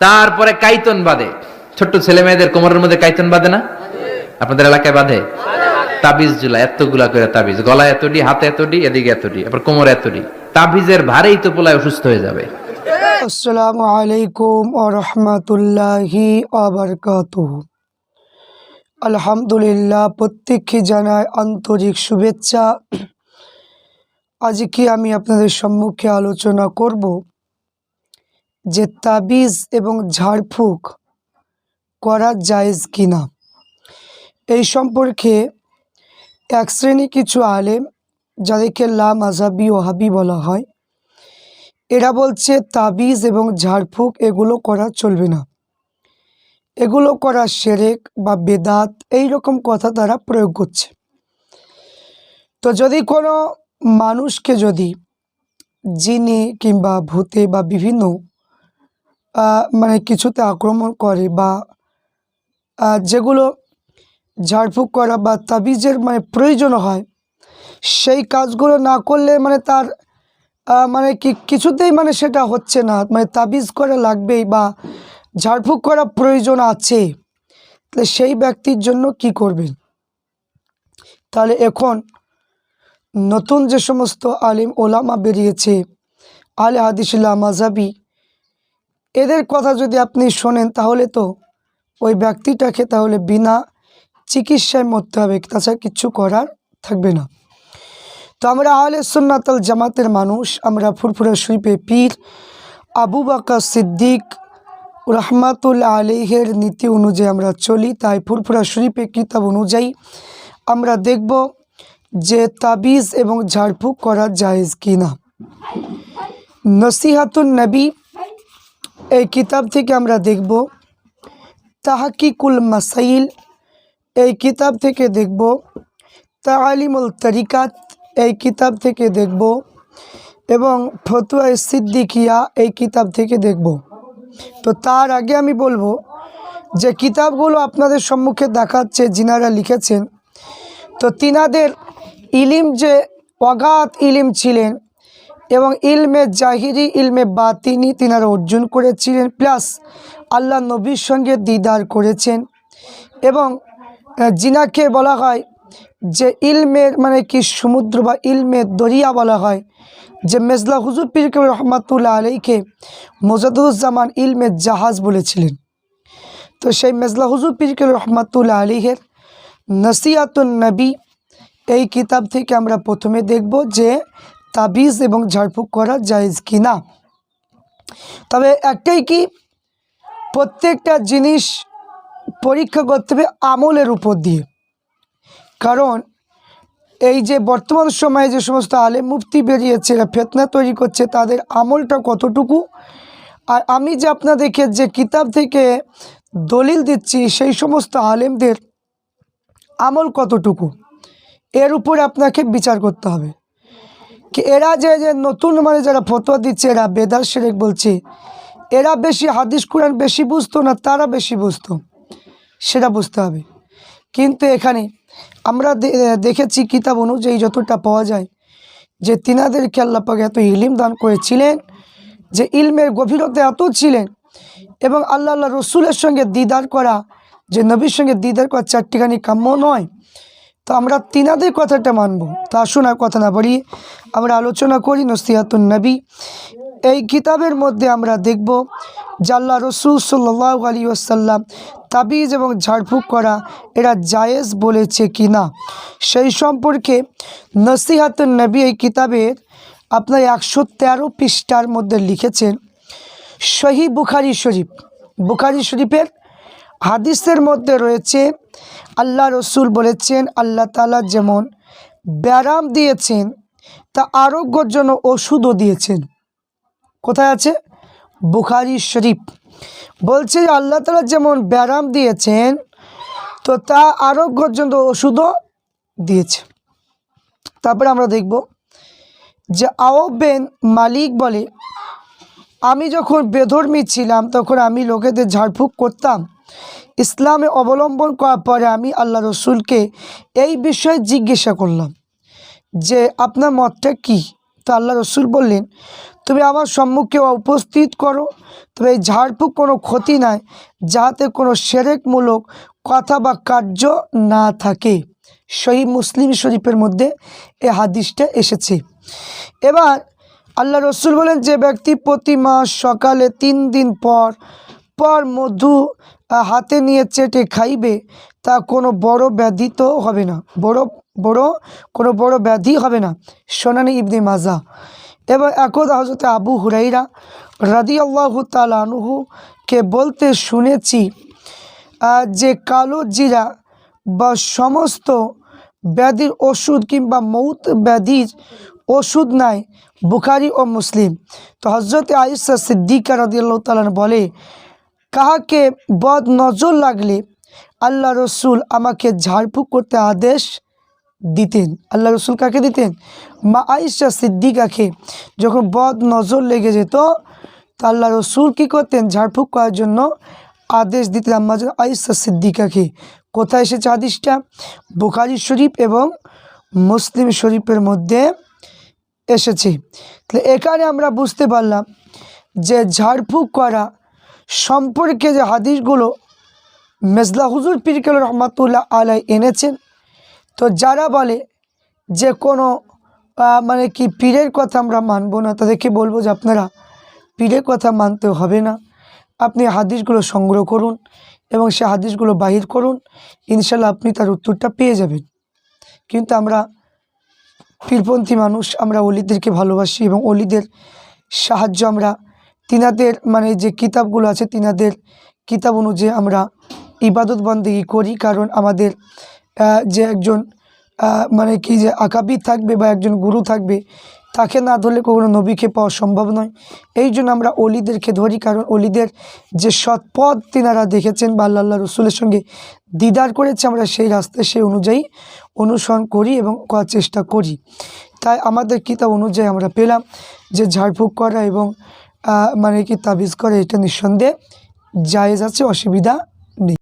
তারপরে কাইতন বাঁধে ছোট্ট ছেলে মেয়েদের কোমরের মধ্যে কাইতন বাঁধে না? আপনাদের এলাকায় বাঁধে? তাবিজ জুলা এতগুলা করে তাবিজ। গলা এতডি, হাতে এতডি, এদিকে এতডি আবার কোমর এতডি। তাবিজের ভারেই তো পোলায় অসুস্থ হয়ে যাবে। আসসালামু আলাইকুম আরহামাতুল্লাহি আবরকাতুহ আলহামদুলিল্লাহ, প্রত্যেককে জানায় আন্তরিক শুভেচ্ছা। আজকে আমি আপনাদের সম্মুখে আলোচনা করব যে তাবিজ এবং ঝাড়ফুঁক করা জায়েজ কিনা। এই সম্পর্কে এক শ্রেণি কিছু আলেম, যাদেরকে লা মাজাবি ও হাবি বলা হয়, এরা বলছে তাবিজ এবং ঝাড়ফুঁক এগুলো করা চলবে না। এগুলো করা সেরেক বা বেদাত, এই রকম কথা তারা প্রয়োগ করছে। তো যদি কোনো মানুষকে যদি জিনে কিংবা ভূতে বা বিভিন্ন মানে কিছুতে আক্রমণ করে বা যেগুলো ঝাড়ফুঁক করা বা তাবিজের মানে প্রয়োজন হয়, সেই কাজগুলো না করলে মানে তার মানে কি কিছুতেই মানে সেটা হচ্ছে না মানে তাবিজ করা লাগবেই বা ঝাড়ফুঁক করা প্রয়োজন আছে তাহলে সেই ব্যক্তির জন্য কি করবেন? তাহলে এখন নতুন যে সমস্ত আলিম ওলামা বেরিয়েছে আলে হাদিসুল্লাহ মাজাবি এদের কথা যদি আপনি শোনেন, তাহলে তো ওই ব্যক্তিটাকে তাহলে বিনা চিকিৎসায় মরতে হবে। তাছাড়া কিছু করার থাকবে না। তো আমরা আহলে সুন্নাতাল জামাতের মানুষ, আমরা ফুরফুরা শরীফে পীর আবু বাকা সিদ্দিক রহমাতুল আলিহের নীতি অনুযায়ী আমরা চলি। তাই ফুরফুরা শরীফে কিতাব অনুযায়ী আমরা দেখব যে তাবিজ এবং ঝাড়ফুঁক করা জায়েজ কি না নসিহাতুন নবী এই কিতাব থেকে আমরা দেখব তাহাকিকুল মাসাইল। এই কিতাব থেকে দেখব তালিমুল তরিকাত। এই কিতাব থেকে দেখব এবং ফতুয়া সিদ্দিকিয়া এই কিতাব থেকে দেখব। তো তার আগে আমি বলব যে কিতাবগুলো আপনাদের সম্মুখে দেখাচ্ছে, যিনারা লিখেছেন, তো তিনাদের ইলিম যে অগাধ ইলিম ছিলেন এবং ইলমে জাহিরি, ইলমে বাতিনি তিনারা অর্জন করেছিলেন। প্লাস আল্লাহ নবীর সঙ্গে দিদার করেছেন। এবং জিনাকে বলা হয় যে ইলমের মানে কি সমুদ্র বা ইলমের দরিয়া বলা হয়, যে মেজলা হুজুর পীর কবির রহমাতুল্লাহ আলীকে মোজাদুজ্জামান ইলমের জাহাজ বলেছিলেন। তো সেই মেজলা হুজুর পীর কবির রহমাতুল্লাহ আলীহের নসিয়াতুন নবী, এই কিতাব থেকে আমরা প্রথমে দেখব যে তাবিজ এবং ঝাড়ফুঁক করা জায়েজ কি না তবে একটাই কি? প্রত্যেকটা জিনিস পরীক্ষা করতে হবে আমলের উপর দিয়ে। কারণ এই যে বর্তমান সময়ে যে সমস্ত আলে মুফতি বেরিয়েছে ফেতনা তৈরি করছে, তাদের আমলটা কতটুকু? আর আমি যে আপনাদেরকে যে কিতাব থেকে দলিল দিচ্ছি, সেই সমস্ত আলেমদের আমল কতটুকু? এর উপরে আপনাকে বিচার করতে হবে। এরা যে যে নতুন মানে যারা ফতোয়া দিচ্ছে, এরা বেদার শেরেক বলছে, এরা বেশি হাদিস কোরআন বেশি বুঝতো না, তারা বেশি বুঝতো, সেটা বুঝতে হবে। কিন্তু এখানে আমরা দেখেছি কিতাব অনুযায়ী যতটা পাওয়া যায় যে তিনাদেরকে আল্লাপাকে এত ইলিম দান করেছিলেন, যে ইলমের গভীরতা এত ছিলেন, এবং আল্লাহ আল্লাহ রসুলের সঙ্গে দিদার করা, যে নবীর সঙ্গে দিদার করা চারটিখানি কাম্য নয় তো আমরা তিনাদের কথাটা মানব। তা আর কথা না বলি, আমরা আলোচনা করি নসিহাতুন নবী। এই কিতাবের মধ্যে আমরা দেখব জাল্লা রসুল সাল্লাহ আলী আসাল্লাম তাবিজ এবং ঝাড়ফুঁক করা এরা জায়েজ বলেছে কি না? সেই সম্পর্কে নসিহাতুন নবী এই কিতাবের আপনার একশো তেরো পৃষ্ঠার মধ্যে লিখেছেন শহী বুখারি শরীফ। বুখারি শরীফের হাদিসের মধ্যে রয়েছে, আল্লাহ রসুল বলেছেন, আল্লাহ তালা যেমন ব্যারাম দিয়েছেন, তা আরোগ্যর জন্য ওষুধও দিয়েছেন। কোথায় আছে? বুখারি শরীফ। বলছে আল্লাহ তালা যেমন ব্যারাম দিয়েছেন, তো তা আরোগ্যর জন্য ওষুধও দিয়েছে। তারপরে আমরা দেখব যে আওবেন মালিক বলে, আমি যখন বেধর্মী ছিলাম, তখন আমি লোকেদের ঝাড়ফুঁক করতাম। ইসলামে অবলম্বন করার পরে আমি আল্লাহ রসুলকে এই বিষয়ে জিজ্ঞাসা করলাম যে, আপনার মতটা কি? তো আল্লাহ রসুল বললেন, তুমি আমার সম্মুখে উপস্থিত করো, তবে এই ঝাড়ফুঁক কোনো ক্ষতি নাই যাতে কোনো সেরেকমূলক কথা বা কার্য না থাকে। সহি মুসলিম শরীফের মধ্যে এ হাদিসটা এসেছে। এবার আল্লাহ রসুল বলেন যে, ব্যক্তি প্রতি মাস সকালে তিন দিন পর পর মধু হাতে নিয়ে চেটে খাইবে, তা কোনো বড় ব্যাধি তো হবে না। বড় বড় কোনো বড় ব্যাধি হবে না। সোনানি ইবনে মাজা। এবার একদা হজরত আবু হুরাইরা রাদি আল্লাহ তালানহুকে বলতে শুনেছি যে কালো জিরা বা সমস্ত ব্যাধির ওষুধ কিংবা মৌত ব্যাধির ওষুধ নাই, বুখারি ও মুসলিম। তো হজরত আইসা সিদ্দিকা রদিয়াল্লাহ তালান বলে কাহাকে বদ নজর লাগলে আল্লাহ রসুল আমাকে ঝাড়ফুঁক করতে আদেশ দিতেন। আল্লাহ রসুল কাকে দিতেন? মা আইসা সিদ্দিকাকে। যখন বদ নজর লেগে যেত, তা আল্লাহ রসুল কী করতেন? ঝাড়ফুঁক করার জন্য আদেশ দিতেন আম্মা আইসা সিদ্দিকাকে। কোথায় এসেছে আদেশটা বুখারি শরীফ এবং মুসলিম শরীফের মধ্যে এসেছে। তাহলে এখানে আমরা বুঝতে পারলাম যে ঝাড়ফুঁক করা সম্পর্কে যে হাদিসগুলো মেজলা হুজুর পিরকেল রহমাতুল্লাহ আলাই এনেছেন, তো যারা বলে যে কোনো মানে কি পীরের কথা আমরা মানবো না, তাদেরকে বলব যে আপনারা পীরের কথা মানতে হবে না। আপনি হাদিসগুলো সংগ্রহ করুন এবং সে হাদিসগুলো বাহির করুন ইনশাল্লাহ আপনি তার উত্তরটা পেয়ে যাবেন। কিন্তু আমরা পীরপন্থী মানুষ, আমরা অলিদেরকে ভালোবাসি এবং অলিদের সাহায্য আমরা তিনাদের মানে যে কিতাবগুলো আছে, তিনাদের কিতাব অনুযায়ী আমরা ইবাদত বন্দেগি করি। কারণ আমাদের যে একজন মানে কি যে আকাবির থাকবে বা একজন গুরু থাকবে, তাকে না ধরলে কখনো নবীকে পাওয়া সম্ভব নয়। এই জন্য আমরা অলিদেরকে ধরি। কারণ অলিদের যে সৎপথ তিনারা দেখেছেন বা আল্লাহ রসুলের সঙ্গে দিদার করেছে, আমরা সেই রাস্তায় সেই অনুযায়ী অনুসরণ করি এবং করার চেষ্টা করি। তাই আমাদের কিতাব অনুযায়ী আমরা পেলাম যে ঝাড়ফুঁক করা এবং মানে কি তাবিজ করে এটা নিঃসন্দেহে জায়েজ আছে অসুবিধা নেই।